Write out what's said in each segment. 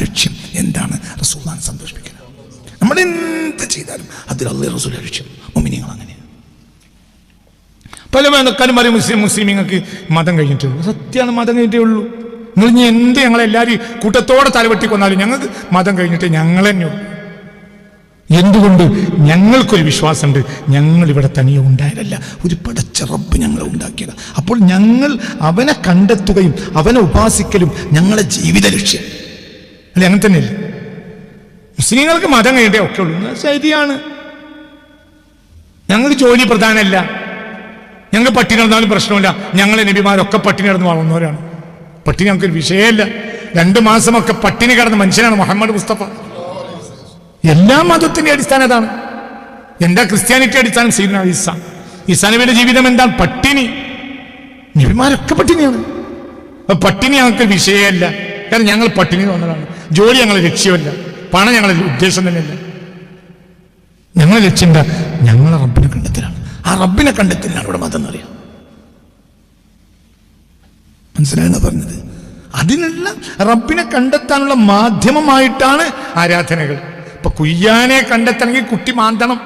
ലക്ഷ്യം എന്താണ്? റസൂലാൻ സന്തോഷിപ്പിക്കുന്നത് നമ്മൾ എന്ത് ചെയ്താലും അതിൽ അള്ളേ റസൂൽ ലക്ഷ്യം. മുമിനിങ്ങൾ അങ്ങനെയാണ് പല മതക്കാരും പറയും മുസ്ലിം നിങ്ങൾക്ക് മതം കഴിഞ്ഞിട്ടേ ഉള്ളൂ. സത്യമാണ് മതം കഴിഞ്ഞിട്ടേ ഉള്ളൂ. നിങ്ങൾ ഇനി എന്ത് ഞങ്ങളെല്ലാവരും കൂട്ടത്തോടെ തലവെട്ടി കൊന്നാലും ഞങ്ങൾക്ക് മതം കഴിഞ്ഞിട്ട് ഞങ്ങൾ തന്നെ എന്തുകൊണ്ട്? ഞങ്ങൾക്കൊരു വിശ്വാസമുണ്ട്. ഞങ്ങൾ ഇവിടെ തനിയെ ഉണ്ടായതല്ല. ഒരു പടച്ച റബ്ബ് ഞങ്ങളെ ഉണ്ടാക്കിയത്. അപ്പോൾ ഞങ്ങൾ അവനെ കണ്ടെത്തുകയും അവനെ ഉപാസിക്കലും ഞങ്ങളെ ജീവിത ലക്ഷ്യം. അല്ലെ അങ്ങനെ തന്നെയല്ല? മുസ്ലിങ്ങൾക്ക് മതം കഴിഞ്ഞിട്ടേ ഒക്കെ ഉള്ളൂ ശരിയാണ്. ഞങ്ങൾക്ക് ജോലി പ്രധാനമല്ല. ഞങ്ങൾ പട്ടിണി നടന്നാലും പ്രശ്നമില്ല. ഞങ്ങളെ നബിമാരൊക്കെ പട്ടിണി കിടന്ന് വളർന്നവരാണ്. പട്ടിണി ഞങ്ങൾക്കൊരു വിഷയമല്ല. രണ്ട് മാസമൊക്കെ പട്ടിണി കിടന്ന മനുഷ്യനാണ് മുഹമ്മദ് മുസ്തഫ. എല്ലാ മതത്തിന്റെ അടിസ്ഥാനം അതാണ് എന്താ ക്രിസ്ത്യാനിറ്റി അടിസ്ഥാനം? സീന ഈസ. ഈസാനബിയുടെ ജീവിതം എന്താണ്? പട്ടിണി. നബിമാരൊക്കെ പട്ടിണിയാണ്. പട്ടിണി ഞങ്ങൾക്ക് വിഷയമല്ല. കാരണം ഞങ്ങൾ പട്ടിണി വന്നതാണ്. ജോലി ഞങ്ങൾ ലക്ഷ്യമല്ല. പണം ഞങ്ങളെ ഉദ്ദേശം തന്നെയല്ല. ഞങ്ങളെ ലക്ഷ്യം എന്താ? ഞങ്ങളെ റബ്ബിനെ കണ്ടെത്തലാണ്. ആ റബ്ബിനെ കണ്ടെത്തലാണ് ഇവിടെ മതം എന്നറിയാം മനസ്സിലായെന്ന് പറഞ്ഞത്? അതിനുള്ള റബ്ബിനെ കണ്ടെത്താനുള്ള മാധ്യമമായിട്ടാണ് ആരാധനകൾ. ഇപ്പൊ കുയ്യാനെ കണ്ടെത്തണമെങ്കിൽ കുട്ടി മാന്തണം.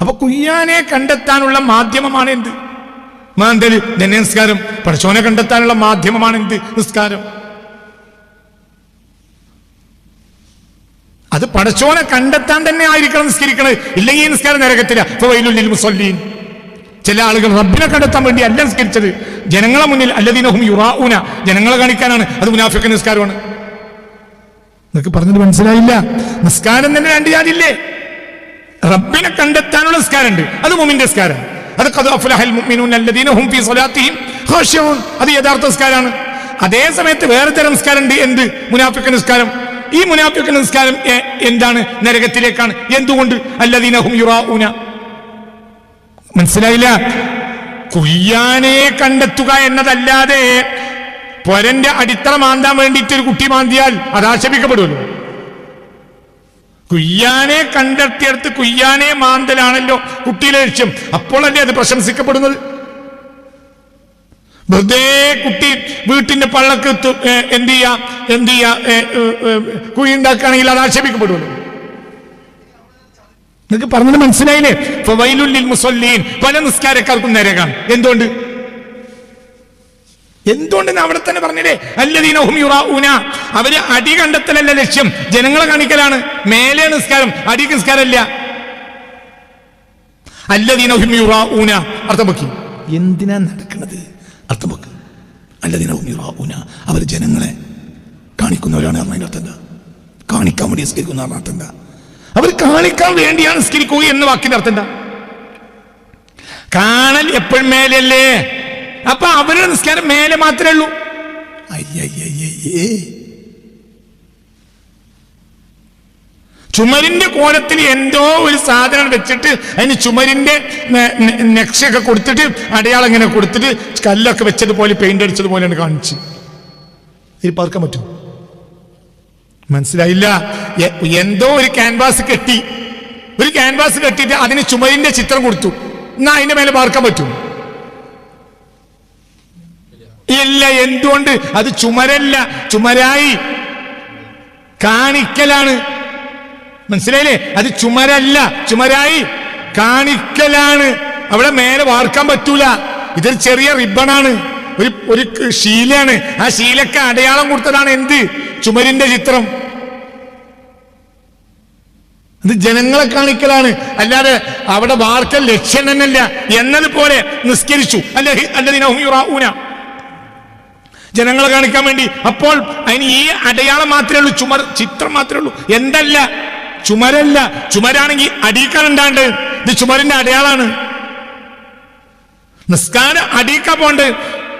അപ്പൊ കുയ്യാനെ കണ്ടെത്താനുള്ള മാധ്യമമാണ് എന്ത്? മാന്തൽ തന്നെ നിസ്കാരം. പഠിച്ചോനെ കണ്ടെത്താനുള്ള മാധ്യമമാണ് എന്ത്? നിസ്കാരം. അത് പടച്ചോനെ കണ്ടെത്താൻ തന്നെ ആയിരിക്കണം നിസ്കരിക്കണത്. ഇല്ലെങ്കിൽ നിസ്കാരം നരകത്തില്ല വൈലുള്ളിൽ മുസല്ലീൻ. ചില ആളുകൾ റബ്ബിനെ കണ്ടെത്താൻ വേണ്ടി അല്ല നിസ്കരിച്ചത്. ജനങ്ങളെ മുന്നിൽ അല്ലദീനഹും യുറാഊന. ജനങ്ങളെ കാണിക്കാനാണ്. അത് മുനാഫിക്ക നിസ്കാരമാണ്. നിങ്ങൾക്ക് പറഞ്ഞത് മനസ്സിലായില്ല? നിസ്കാരം തന്നെ രണ്ട് ജാതിയില്ലേ? റബ്ബിനെ കണ്ടെത്താനുള്ള നിസ്കാരമുണ്ട്. അത് മുമിന്റെ നിസ്കാരം. അത് യഥാർത്ഥ നിസ്കാരമാണ്. അതേ സമയത്ത് വേറെ തരം നിസ്കാരം ഉണ്ട് എന്ത്? മുനാഫിക്ക നിസ്കാരം. ഈ മുനാഫിക്ക നിസ്കാരം എന്താണ്? നരകത്തിലേക്കാണ്. എന്തുകൊണ്ട്? അല്ലദീനഹും യുറാഊന. മനസ്സിലായില്ല? കുയ്യാനെ കണ്ടെത്തുക എന്നതല്ലാതെ പൊരന്റെ അടിത്തറ മാന്താൻ വേണ്ടിയിട്ട് ഒരു കുട്ടി മാന്തിയാൽ അത് ആക്ഷേപിക്കപ്പെടുമല്ലോ. കുയ്യാനെ കണ്ടെത്തിയെടുത്ത് കുയ്യാനെ മാന്തലാണല്ലോ കുട്ടിയിലെ ലക്ഷ്യം. അപ്പോഴല്ലേ അത് പ്രശംസിക്കപ്പെടുന്നത്? വെറുതെ കുട്ടി വീട്ടിന്റെ പള്ളക്ക് എന്ത് ചെയ്യാ എന്ത് ചെയ്യാ കുഴി ഉണ്ടാക്കുകയാണെങ്കിൽ അത് ആക്ഷേപിക്കപ്പെടുമല്ലോ. നിങ്ങൾക്ക് പറഞ്ഞത് മനസ്സിലായില്ലേ? വൈലുല്ലിൽ മുസല്ലീൻ. പല നിസ്കാരക്കാർക്കും നരകാണ് എന്തുകൊണ്ട്? എന്തുകൊണ്ടെന്ന് അവിടെ തന്നെ പറഞ്ഞില്ലേ? അല്ലദീനഹും യുറാഊന. അവർ അടി കണ്ടെത്തലല്ല ലക്ഷ്യം. ജനങ്ങളെ കാണിക്കലാണ്. മേലെ നിസ്കാരം അടി നിസ്കാരമല്ല. അല്ലദീനഹും യുറാഊന. അർത്ഥം എന്തിനാ നടക്കുന്നത് അർത്ഥം വെക്ക്. അല്ലദീനഹും യുറാഊന. അവർ ജനങ്ങളെ കാണിക്കുന്നവരാണ് അർത്ഥം കാണിക്കാൻ വേണ്ടി നിസ്കരിക്കുന്ന അർത്ഥം അവർ കാണിക്കാൻ വേണ്ടിയാണ് നിസ്കരിക്കുക എന്ന വാക്കിന്റെ അർത്ഥം കാണൽ എപ്പോഴും മേലല്ലേ അപ്പൊ അവരുടെ നിസ്കാരം മേലെ മാത്രമേ ഉള്ളൂ. ചുമരിന്റെ കോലത്തിൽ എന്തോ ഒരു സാധനം വെച്ചിട്ട് അതിന് ചുമരിന്റെ നെ- നെ- നെക്ഷൊക്കെ കൊടുത്തിട്ട് അടയാളം ഇങ്ങനെ കൊടുത്തിട്ട് കല്ലൊക്കെ വെച്ചതുപോലെ പെയിന്റ് അടിച്ചതുപോലെയാണ് കാണിച്ച്. ഇത് പാർക്കാൻ പറ്റും. മനസ്സിലായില്ല? എന്തോ ഒരു ക്യാൻവാസ് കെട്ടി. ഒരു ക്യാൻവാസ് കെട്ടിയിട്ട് അതിന് ചുമരിന്റെ ചിത്രം കൊടുത്തു. എന്നാ അതിന്റെ മേലെ പാർക്കാൻ പറ്റും? ഇല്ല എന്തുകൊണ്ട്? അത് ചുമരല്ല. ചുമരായി. കാണിക്കലാണ്. മനസ്സിലായില്ലേ? അത് ചുമരല്ല. ചുമരായി. കാണിക്കലാണ്. അവിടെ മേലെ വാർക്കാൻ പറ്റൂല. ഇതൊരു ചെറിയ റിബണാണ്. ഒരു ഒരു ശീലയാണ്. ആ ശീലക്ക് അടയാളം കൊടുത്തതാണ് എന്ത്? ചുമരിന്റെ ചിത്രം. ഇത് ജനങ്ങളെ കാണിക്കലാണ്. അല്ലാതെ അവിടെ വാർക്കൽ ലക്ഷ്യം തന്നെയല്ല. എന്നതുപോലെ നിസ്കരിച്ചു. അല്ലെ അല്ലതിന ജനങ്ങളെ കാണിക്കാൻ വേണ്ടി. അപ്പോൾ അതിന് ഈ അടയാളം മാത്രമേ ഉള്ളൂ. ചുമർ ചിത്രം മാത്രമേ ഉള്ളൂ. എന്തല്ല? ചുമരല്ല. ചുമരാണെങ്കിൽ അടിയിക്കാൻ ഉണ്ടാണ്ട് ഇത് ചുമരിന്റെ അടയാളാണ്. നിസ്കാരം അടിയിക്കാൻ പോണ്ട്.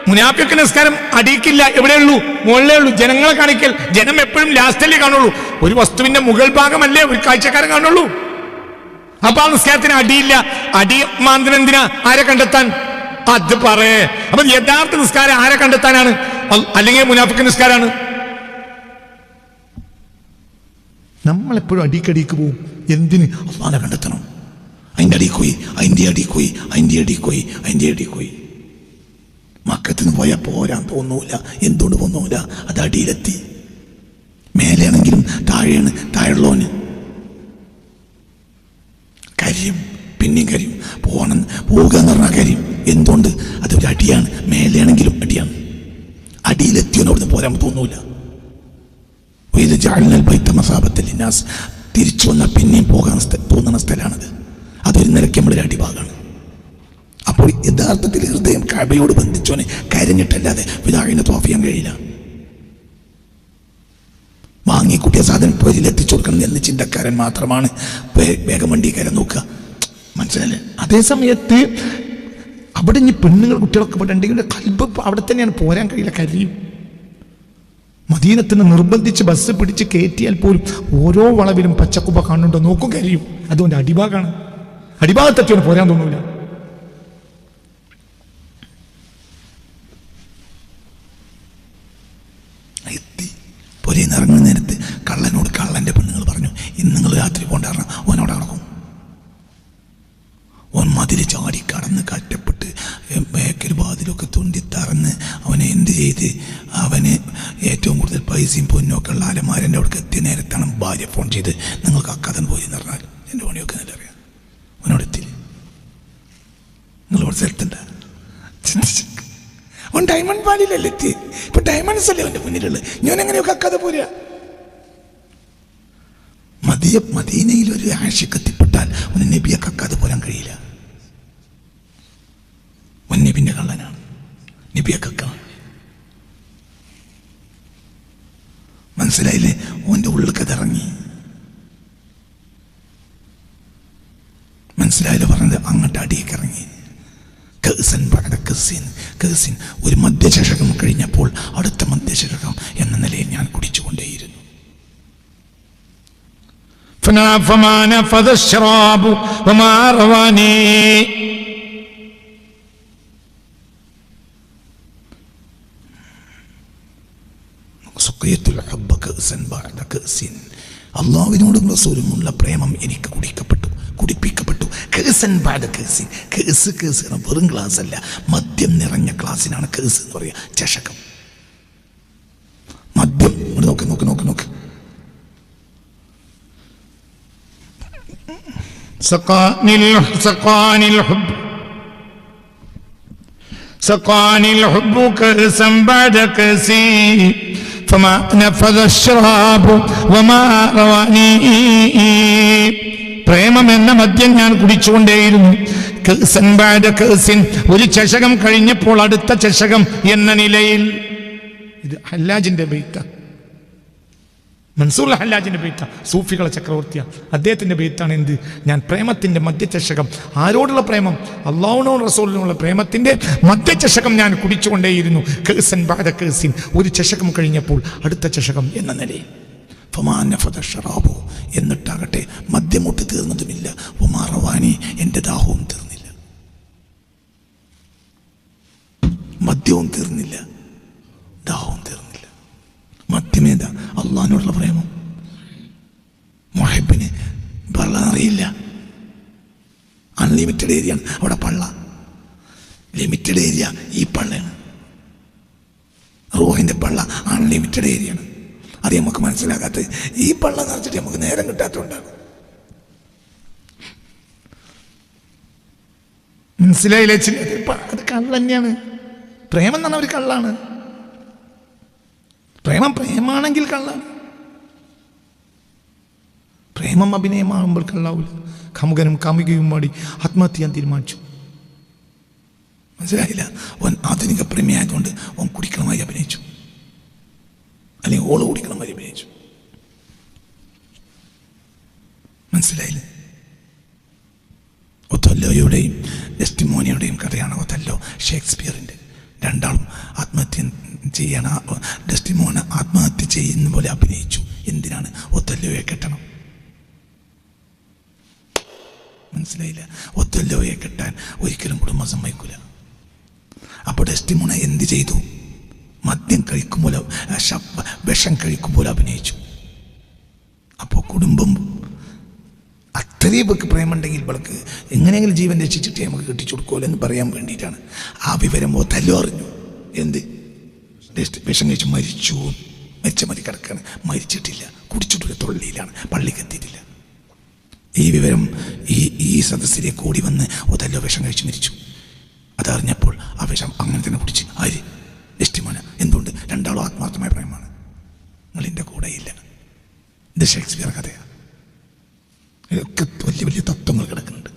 മുനാഫിക്ക് നിസ്കാരം അടിക്കില്ല. എവിടെയുള്ളൂ മുകളിലേ ഉള്ളൂ. ജനങ്ങളെ കാണിക്കൽ. ജനം എപ്പോഴും ലാസ്റ്റല്ലേ കാണുള്ളൂ. ഒരു വസ്തുവിന്റെ മുകൾ ഭാഗമല്ലേ ഒരു കാഴ്ചക്കാരൻ കാണുള്ളൂ. അപ്പൊ ആ നിസ്കാരത്തിന് അടിയില്ല. അടി മാന്ത്രം എന്തിനാ ആരെ കണ്ടെത്താൻ? അത് പറയേ. അപ്പൊ യഥാർത്ഥ നിസ്കാരം ആരെ കണ്ടെത്താനാണ്? അല്ലെങ്കിൽ മുനാഫിക്ക് നിസ്കാരാണ്. നമ്മളെപ്പോഴും അടിക്കടിക്ക് പോവും. എന്തിന്? അള്ളാനെ കണ്ടെത്തണം. അതിന്റെ അടിയിൽ പോയി അതിന്റെ അടിയിൽ പോയി അതിന്റെ അടിയിൽ പോയി അതിന്റെ അടിയിൽ പോയി. മക്കത്തിന് പോയാൽ പോരാൻ തോന്നൂല എന്തുകൊണ്ട് തോന്നൂല? അത് അടിയിലെത്തി. മേലെയാണെങ്കിലും താഴെയാണ് താഴെയുള്ളവന്. കരിയും പിന്നെയും കരിയും. പോകണം പോവുക എന്ന് പറഞ്ഞാൽ കരിയും. എന്തുകൊണ്ട്? അതൊരു അടിയാണ്. മേലെയാണെങ്കിലും അടിയാണ്. അടിയിലെത്തിയോന്ന് അവിടുന്ന് പോരാൻ തോന്നൂല. ഇന്നാസ് തിരിച്ചു വന്നാൽ പിന്നെയും പോകാൻ തോന്നുന്ന സ്ഥലമാണത്. അതൊരു നിലയ്ക്ക് നമ്മുടെ അടിഭാഗമാണ്. അപ്പോൾ യഥാർത്ഥത്തിൽ ഹൃദയം കബയോട് ബന്ധിച്ചോനെ കരഞ്ഞിട്ടല്ലാതെ വിതാഴിനെ തോഫ് ചെയ്യാൻ കഴിയില്ല. വാങ്ങിക്കൂട്ടിയ സാധനം പൊരിൽ എത്തിച്ചു കൊടുക്കണം എന്ന് ചിന്തക്കാരൻ മാത്രമാണ് വേഗം വണ്ടി കയറി നോക്കുക. മനസ്സിലല്ലേ അതേ സമയത്ത് അവിടെ ഇനി പെണ്ണുങ്ങൾ കുട്ടികളൊക്കെ ഇവിടെ ഉണ്ടെങ്കിൽ കൽബ് അവിടെ തന്നെയാണ് പോരാൻ കഴിയില്ല കരിയും. മദീനത്തിന് നിർബന്ധിച്ച് ബസ് പിടിച്ച് കയറ്റിയാൽ പോലും ഓരോ വളവിലും പച്ചക്കുപ്പ കാണുന്നുണ്ടോ? നോക്കും കരിയും. അതുകൊണ്ട് അടിഭാഗമാണ് അടിഭാഗത്തെത്തിയാണ് പോരാൻ തോന്നൂല. എത്തി. പൊരയിൽ നേരത്ത് കള്ളനോട് കള്ളന്റെ പെണ്ണുങ്ങൾ പറഞ്ഞു ഇന്ന് നിങ്ങൾ രാത്രി പോണ്ടാറ ഓനോട് നടക്കും ഓൻ മതിൽ ചാടി കടന്ന് കറ്റപ്പെട്ട് ബേക്കൽ വാതിലൊക്കെ തുണ്ടി തറന്ന് അവനെ എന്ത് ചെയ്ത്? അവന് ഏറ്റവും കൂടുതൽ പൈസയും പൊന്നും ഒക്കെ ഉള്ള ആലമാരന്റെ അവിടേക്ക് എത്തിയ നേരത്താണ് ഭാര്യ ഫോൺ ചെയ്ത് നിങ്ങൾക്ക് അക്കഥൻ പോയി എന്ന് പറഞ്ഞാൽ എന്റെ പണിയൊക്കെ നല്ല അറിയാം. അവനോട് എത്തി. നിങ്ങളോട് സ്ഥലത്തുണ്ട് അവൻ ഡയമണ്ട് വാലിയിലല്ലേ എത്തി? ഇപ്പൊ ഡയമണ്ട്സ് അല്ലേ അവന്റെ മുന്നിലുള്ളത്? ഞാൻ എങ്ങനെയൊക്കെ അക്കാതെ പോരാ? മതിയ മദീനയിൽ ഒരു ആഷിക്ക് അവന് നബിയെ കക്കാതെ പോരാൻ കഴിയില്ല. അവൻ നബിന്റെ കള്ളനാണ് നബിയെ കക്കണം മനസ്സിലായില്ലേ ഓന്റെ ഉള്ളിൽ ഇറങ്ങി മനസ്സിലായില്ല പറഞ്ഞത് അങ്ങോട്ട് അടിയേക്ക് ഇറങ്ങി കേസൻ പകട കേസിൻ കേസിൻ ഒരു മദ്യചഷകം കഴിഞ്ഞപ്പോൾ അടുത്ത മദ്യചഷകം എന്ന നിലയിൽ ഞാൻ കുടിച്ചുകൊണ്ടേയിരുന്നു فنا- فما نفذ الشراب وما رواني സുഖയത്തുൽ ഹബ്ബ കേസൻ ബഅദ കേസിൻ അള്ളാഹുവിനോടും റസൂലുമുള്ള പ്രേമം എനിക്ക് കുടിക്കപ്പെട്ടു കുടിപ്പിക്കപ്പെട്ടു കേസൻ ബാധ കേസിൻ കേസ് കേസ് എന്ന് വെറും ഗ്ലാസ് അല്ല മദ്യം നിറഞ്ഞ ഗ്ലാസ്സിനാണ് കേസ് എന്ന് പറയുക ചഷകം മദ്യം ഇവിടെ നോക്ക് നോക്ക് നോക്ക് നോക്ക് سقاني الح- سقاني الحب سقاني الحب كأسا بعد كأسي പ്രേമം എന്ന മദ്യം ഞാൻ കുടിച്ചുകൊണ്ടേയിരുന്നു. ഒരു ചഷകം കഴിഞ്ഞപ്പോൾ അടുത്ത ചഷകം എന്ന നിലയിൽ. ഇത് ഹല്ലാജിന്റെ ബൈത്താണ് മൻസൂർ ഹല്ലാജിന്റെ ബെയ്ത്ത സൂഫികളെ ചക്രവർത്തിയാണ് അദ്ദേഹത്തിന്റെ ബെയ്ത്താണ് എന്ത്? ഞാൻ പ്രേമത്തിന്റെ മദ്യചഷകം ആരോടുള്ള പ്രേമം? അള്ളാഹുനോ റസൂലിനുള്ള പ്രേമത്തിന്റെ മദ്യചഷകം ഞാൻ കുടിച്ചുകൊണ്ടേയിരുന്നു. കേസൻ ബാധ കേസിൻ ഒരു ചഷകം കഴിഞ്ഞപ്പോൾ അടുത്ത ചഷകം എന്ന നിലയിൽ. ഫമാനഫദ ഷറാബു. എന്നിട്ടാകട്ടെ മദ്യമൊട്ട് തീർന്നതുമില്ല. ഉമാറവാനി എന്റെ ദാഹവും തീർന്നില്ല. മദ്യവും തീർന്നില്ല ദാഹവും തീർന്നില്ല മദ്യമേത അള്ളഹാനോടുള്ള പ്രേമം. മുഹിബിന് പള്ള അറിയില്ല. അൺലിമിറ്റഡ് ഏരിയ അവിടെ പള്ള. ലിമിറ്റഡ് ഏരിയ ഈ പള്ളയാണ്. റോഹിന്റെ പള്ള അൺലിമിറ്റഡ് ഏരിയ ആണ്. അത് നമുക്ക് മനസ്സിലാകാത്ത ഈ പള്ള നിറച്ചിട്ട് നമുക്ക് നേരം കിട്ടാത്തതുകൊണ്ടാണ്. മനസ്സിലായില്ല? അത് തന്നെയാണ് പ്രേമം എന്ന് പറഞ്ഞ ഒരു കള്ളാണ്. പ്രേമം പ്രേമാണെങ്കിൽ കള്ളാണ്. പ്രേമം അഭിനയമാകുമ്പോൾ കള്ളാവില്ല കമുകനും കാമുകയും പാടി ആത്മഹത്യ തീരുമാനിച്ചു. മനസ്സിലായില്ല? ഓൻ ആധുനിക പ്രേമിയായതുകൊണ്ട് ഓൻ കുടിക്കണമായി അഭിനയിച്ചു. അല്ലെങ്കിൽ ഓൾ കുടിക്കണമായി അഭിനയിച്ചു. മനസ്സിലായില്ലേ? ഒത്തല്ലോയുടെയും ഡെസ്റ്റിമോനിയുടെയും കഥയാണ് ഒത്തല്ലോ ഷേക്സ്പിയറിന്റെ. രണ്ടാളും ആത്മഹത്യ ചെയ്യണ. ഡെസ്റ്റിമോന ആത്മഹത്യ ചെയ്യുന്ന പോലെ അഭിനയിച്ചു. എന്തിനാണ് ഒത്തല്ലോയെ കെട്ടണം? മനസ്സിലായില്ല. ഒത്തല്ലോയെ കെട്ടാൻ ഒരിക്കലും കുടുംബം സമ്മതിക്കൂല. അപ്പോൾ ഡെസ്റ്റിമോണ എന്ത് ചെയ്തു? മദ്യം കഴിക്കുമ്പോൾ വിഷം കഴിക്കുമ്പോൾ അഭിനയിച്ചു. അപ്പോൾ കുടുംബം അത്രയും ഇവർക്ക് പ്രേമുണ്ടെങ്കിൽ ഇവൾക്ക് എങ്ങനെയെങ്കിലും ജീവൻ രക്ഷിച്ചിട്ട് നമുക്ക് കെട്ടിച്ചു കൊടുക്കുമല്ലോ എന്ന് പറയാൻ വേണ്ടിയിട്ടാണ്. ആ വിവരം തല്ലോ അറിഞ്ഞു എന്ത്? വിഷം കഴിച്ച് മരിച്ചു. മരിച്ച മതി കിടക്കാണ്. മരിച്ചിട്ടില്ല. കുടിച്ചിട്ടില്ല തൊള്ളിയിലാണ്. പള്ളിക്ക് എത്തിയിട്ടില്ല. ഈ വിവരം ഈ ഈ സദസ്സിലേക്ക് കൂടി വന്ന് ഒതല്ലോ വിഷം കഴിച്ച് മരിച്ചു. അതറിഞ്ഞപ്പോൾ ആ വിഷം അങ്ങനെ തന്നെ കുടിച്ച് ആര് ഇഷ്ടമാണ് എന്തുകൊണ്ട് രണ്ടാളും ആത്മാർത്ഥമായ പ്രേമമാണ്. നിങ്ങൾ എന്റെ കൂടെ ഇല്ല. ഇത് ഷേക്സ്പിയർ കഥയാണ് ഇതിലൊക്കെ വലിയ വലിയ തത്വങ്ങൾ കിടക്കുന്നുണ്ട്.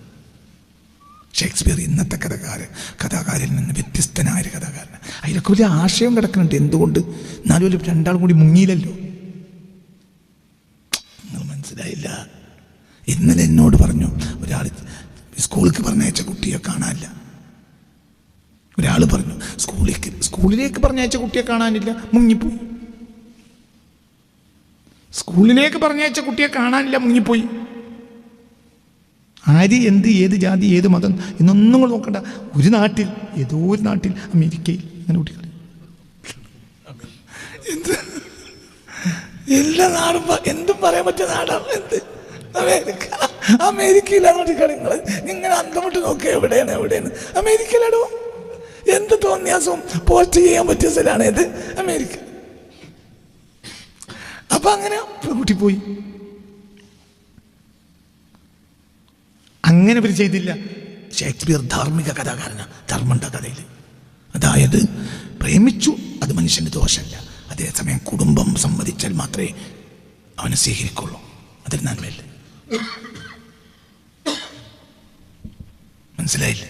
ഷേക്സ്പിയർ ഇന്നത്തെ കഥകാരൻ കഥാകാരിൽ നിന്ന് വ്യത്യസ്തനായ ഒരു കഥാകാരൻ അതിലൊക്കെ വലിയ ആശയം കിടക്കുന്നുണ്ട്. എന്തുകൊണ്ട്? എന്നാലും ഒരു രണ്ടാളും കൂടി മുങ്ങിയില്ലല്ലോ. നിങ്ങൾ മനസ്സിലായില്ല? ഇന്നലെ എന്നോട് പറഞ്ഞു ഒരാൾ സ്കൂളിലേക്ക് പറഞ്ഞയച്ച കുട്ടിയെ കാണാനില്ല. ഒരാൾ പറഞ്ഞു സ്കൂളിലേക്ക് സ്കൂളിലേക്ക് പറഞ്ഞയച്ച കുട്ടിയെ കാണാനില്ല. മുങ്ങിപ്പോയി. സ്കൂളിലേക്ക് പറഞ്ഞയച്ച കുട്ടിയെ കാണാനില്ല മുങ്ങിപ്പോയി. ആര് എന്ത് ഏത് ജാതി ഏത് മതം എന്നൊന്നും കൂടെ നോക്കണ്ട. ഒരു നാട്ടിൽ ഏതോ ഒരു നാട്ടിൽ അമേരിക്കയിൽ അങ്ങനെ കുട്ടികൾ എന്ത്? എല്ലാ നാടും എന്തും പറയാൻ പറ്റിയ നാടാണ് എന്ത്? അമേരിക്ക. അമേരിക്കയിലാണ് കുട്ടികൾ നിങ്ങൾ നിങ്ങൾ അന്തമിട്ട് നോക്കുക എവിടെയാണ് എവിടെയാണ്. അമേരിക്കയിലാണോ എന്ത് തോന്നിയാസവും പോസ്റ്റ് ചെയ്യാൻ പറ്റിയ സ്ഥലമാണ് ഇത്. അമേരിക്ക. അപ്പൊ അങ്ങനെ കുട്ടി പോയി. അങ്ങനെ ഇവർ ചെയ്തില്ല. ഷേക്സ്പിയർ ധാർമ്മിക കഥാകാരനാണ് ധർമ്മണ്ട കഥയിൽ അതായത് പ്രേമിച്ചു അത് മനുഷ്യന്റെ ദോഷമല്ല അതേസമയം കുടുംബം സമ്മതിച്ചാൽ മാത്രമേ അവനെ സ്വീകരിക്കുള്ളൂ. അതിൽ നന്മയില്ല. മനസ്സിലായില്ലേ?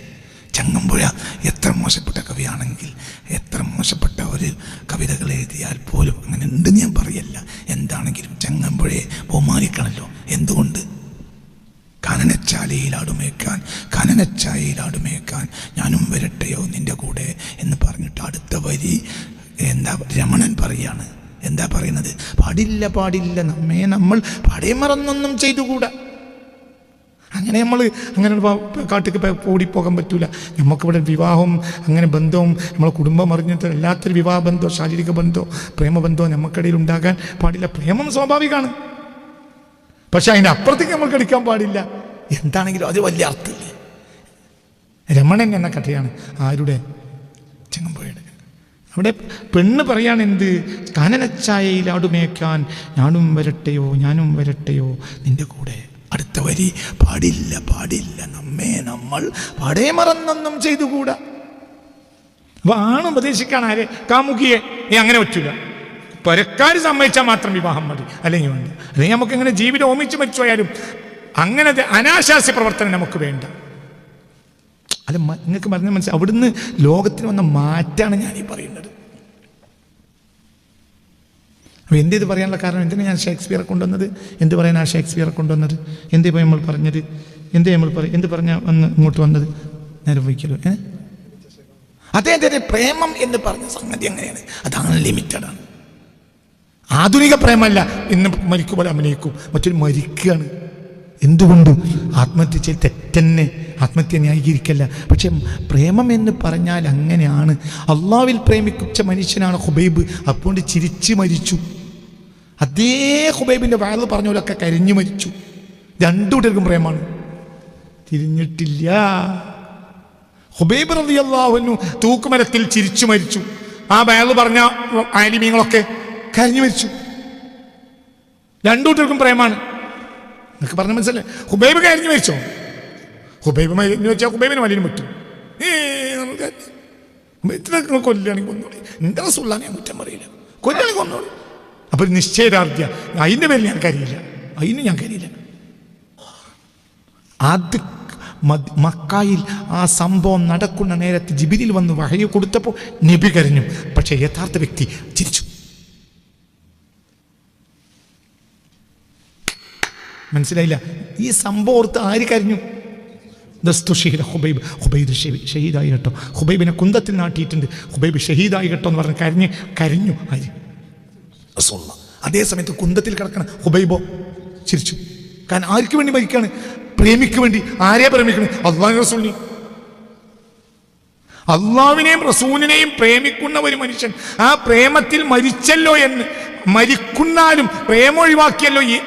ചങ്ങമ്പുഴ എത്ര മോശപ്പെട്ട കവിയാണെങ്കിൽ എത്ര മോശപ്പെട്ട ഒരു കവിതകൾ എഴുതിയാൽ പോലും അങ്ങനെ ഉണ്ടെന്ന് ഞാൻ പറയല്ല. എന്താണെങ്കിലും ചങ്ങമ്പുഴയെ ബഹുമാനിക്കണമല്ലോ എന്തുകൊണ്ട്? കനനച്ചാലയിലാടുമേക്കാൻ കനനച്ചായയിലാടുമേക്കാൻ ഞാനും വരട്ടെയോ നിന്റെ കൂടെ എന്ന് പറഞ്ഞിട്ട് അടുത്ത വരി എന്താ രമണൻ പറയാണ്. എന്താ പറയുന്നത്? പാടില്ല പാടില്ല നമ്മെ നമ്മൾ പടേ മറന്നൊന്നും ചെയ്തുകൂടാ. അങ്ങനെ നമ്മൾ അങ്ങനെ കാട്ടിക്ക് ഓടിപ്പോകാൻ പറ്റൂല. നമുക്കിവിടെ വിവാഹവും അങ്ങനെ ബന്ധവും നമ്മളെ കുടുംബം അറിഞ്ഞിട്ട് എല്ലാത്തൊരു വിവാഹ ബന്ധമോ ശാരീരിക ബന്ധമോ പ്രേമബന്ധമോ നമുക്കിടയിൽ ഉണ്ടാകാൻ പാടില്ല. പ്രേമം സ്വാഭാവികമാണ്. പക്ഷെ അതിന്റെ അപ്പുറത്തേക്ക് നമ്മൾ കടിക്കാൻ പാടില്ല. എന്താണെങ്കിലും അത് വലിയ അർത്ഥമില്ല രമണൻ എന്ന കഥയാണ് ആരുടെ ചെങ്ങമ്പുഴയുടെ. അവിടെ പെണ്ണ് പറയാണ് എന്ത്? കാനനച്ചായയിൽ ആടുമേക്കാൻ ഞാനും വരട്ടെയോ ഞാനും വരട്ടെയോ നിന്റെ കൂടെ അടുത്ത വരി പാടില്ല പാടില്ല. നമ്മെ നമ്മൾ പടേ മറന്നൊന്നും ചെയ്തുകൂടാ. അപ്പൊ ആണ് ഉപദേശിക്കാൻ ആരെ? കാമുകിയെ. നീ അങ്ങനെ പറ്റൂല. പരക്കാർ സമ്മതിച്ചാൽ മാത്രം വിവാഹം മതി. അല്ലെങ്കിൽ വേണ്ട. അല്ലെങ്കിൽ നമുക്ക് ഇങ്ങനെ ജീവിതം ഓമിച്ച് മരിച്ചു പോയാലും അങ്ങനത്തെ അനാശാസ്യ പ്രവർത്തനം നമുക്ക് വേണ്ട. അല്ല നിങ്ങൾക്ക് പറഞ്ഞ മനസ്സിലായി അവിടുന്ന് ലോകത്തിന് വന്ന മാറ്റാണ് ഞാൻ ഈ പറയുന്നത്. അപ്പോൾ എന്ത് ഇത് പറയാനുള്ള കാരണം? എന്തിനാണ് ഞാൻ ഷേക്സ്പിയറെ കൊണ്ടുവന്നത്? എന്ത് പറയാൻ ആ ഷേക്സ്പിയറെ കൊണ്ടുവന്നത്? എന്ത് ഇപ്പോൾ നമ്മൾ പറഞ്ഞത്? എന്ത് നമ്മൾ പറ എന്ത് പറഞ്ഞ വന്ന് ഇങ്ങോട്ട് വന്നത്? ഞാൻ വയ്ക്കലോ ഏ? അതെ പ്രേമം എന്ന് പറഞ്ഞ സംഗതി അങ്ങനെയാണ്. അതാണ് ലിമിറ്റഡ് ആണ്. ആധുനിക പ്രേമല്ല ഇന്ന് മരിക്കുമ്പോൾ അഭിനയിക്കും. മറ്റൊരു മരിക്കുകയാണ്. എന്തുകൊണ്ട്? ആത്മഹത്യ ചെയ്ത് തെറ്റന്നെ. ആത്മഹത്യ ന്യായീകരിക്കല്ല. പക്ഷെ പ്രേമം എന്ന് പറഞ്ഞാൽ അങ്ങനെയാണ്. അള്ളാവിൽ പ്രേമിച്ച മനുഷ്യനാണ് ഹുബൈബ്. അപ്പോൾ ചിരിച്ച് മരിച്ചു. അതേ ഹുബൈബിന്റെ വയറ് പറഞ്ഞവരൊക്കെ കരിഞ്ഞു മരിച്ചു. രണ്ടു കൂട്ടർക്കും പ്രേമാണ് തിരിഞ്ഞിട്ടില്ല. ഹുബൈബ് റളിയല്ലാഹുവിനു തൂക്കുമരത്തിൽ ചിരിച്ചു മരിച്ചു. ആ വയറ് പറഞ്ഞ ആലിമീങ്ങളൊക്കെ കരിഞ്ഞു മരിച്ചു. രണ്ടു കൂട്ടർക്കും പ്രേമാണ്. നിങ്ങൾക്ക് പറഞ്ഞ മനസ്സിലല്ലേ ഹുബൈബ് കരഞ്ഞു മരിച്ചോ? ഹുബൈബ് മരിഞ്ഞു വെച്ചാൽ ഹുബൈബിന് വലിയ മുറ്റും. ഏ നമുക്ക് ഇത്ര കൊല്ലുകയാണെങ്കിൽ കൊന്നോളി. എന്റെ റസുള്ളാണ് ഞാൻ മുറ്റം പറയില്ല. കൊല്ലുകയാണെങ്കിൽ കൊന്നോളി. അപ്പോൾ നിശ്ചയദാർഢ്യ. അതിന്റെ പേരിൽ ഞാൻ കരിയില്ല. അതിന് ഞാൻ കരിയില്ല. അത് മക്കായിൽ ആ സംഭവം നടക്കുന്ന നേരത്ത് ജിബിരിൽ വന്ന് വഹയ കൊടുത്തപ്പോൾ നബി കരഞ്ഞു. പക്ഷേ യഥാർത്ഥ വ്യക്തി ചിരിച്ചു മനസ്സിലായില്ല. ഈ സംഭവം ഓർത്ത് ആര് കരഞ്ഞു? ദസ്തു ഷഹീദ് ഹുബൈബ്. ഹുബൈബ് ഷഹീദായി കേട്ടോ ഹുബൈബിനെ കുന്തത്തിൽ നാട്ടിയിട്ടുണ്ട്. ഹുബൈബ് ഷഹീദായി കേട്ടോ എന്ന് പറഞ്ഞ് കരഞ്ഞ് കരഞ്ഞു ആര്? റസൂള്ള അതേ സമയത്ത് കുന്തത്തിൽ കിടക്കണ ഹുബൈബോ ചിരിച്ചു. കാരണം ആർക്ക് വേണ്ടി മരിക്കാണ്? പ്രേമിക്ക് വേണ്ടി. ആരെയാ പ്രേമിക്കണേ? അള്ളാഹു റസൂലിനെ. അള്ളാവിനെയും റസൂലിനെയും പ്രേമിക്കുന്ന ഒരു മനുഷ്യൻ. ആ പ്രേമത്തിൽ മരിച്ചല്ലോ എന്ന് മരിക്കുന്നാലും പ്രേമം ഒഴിവാക്കിയല്ലോ ഈ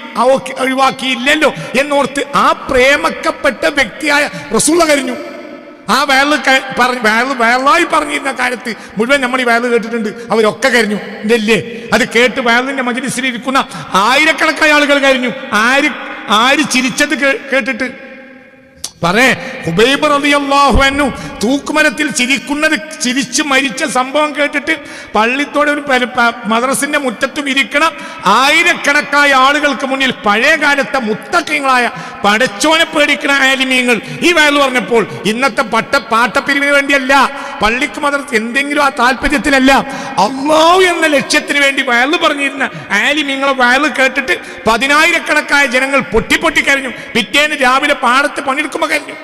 ഒഴിവാക്കിയില്ലല്ലോ എന്നോർത്ത് ആ പ്രേമക്കപ്പെട്ട വ്യക്തിയായ റസൂൾ കരിഞ്ഞു ആ വേൾ പറഞ്ഞു വേൾ വേളായി പറഞ്ഞിരുന്ന കാലത്ത് മുഴുവൻ നമ്മൾ ഈ വേൾ കേട്ടിട്ടുണ്ട്. അവരൊക്കെ കരിഞ്ഞു. ഇതല്ലേ? അത് കേട്ട് വേളിന്റെ മജലിസിൽ ഇരിക്കുന്ന ആയിരക്കണക്കായ ആളുകൾ കരിഞ്ഞു. ആര് ആര് ചിരിച്ചത് കേട്ടിട്ട്? പറേ ഹുബൈബ് റളിയല്ലാഹു അൻഹു തൂക്കുമരത്തിൽ ചിരിക്കുന്നത് ചിരിച്ച് മരിച്ച സംഭവം കേട്ടിട്ട് പള്ളിത്തോടെ ഒരു മദ്രസിന്റെ മുറ്റത്തും ഇരിക്കണം. ആയിരക്കണക്കായ ആളുകൾക്ക് മുന്നിൽ പഴയ കാലത്തെ മുത്തക്കങ്ങളായ പടച്ചോനെ പേടിക്കണ ആലിമീങ്ങൾ. ഈ വയൽ പറഞ്ഞപ്പോൾ ഇന്നത്തെ പട്ട പാട്ടപ്പിരിവിന് വേണ്ടിയല്ല പള്ളിക്ക് മദ്രസ് എന്തെങ്കിലും ആ താല്പര്യത്തിലല്ല അള്ളാഹു എന്ന ലക്ഷ്യത്തിന് വേണ്ടി വയൽ പറഞ്ഞിരുന്ന ആലിമീങ്ങളെ വയൽ കേട്ടിട്ട് പതിനായിരക്കണക്കായ ജനങ്ങൾ പൊട്ടി പൊട്ടി കരഞ്ഞു. പിറ്റേന്ന് രാവിലെ പാടത്ത് പണിയെടുക്കുമ്പോൾ കരഞ്ഞു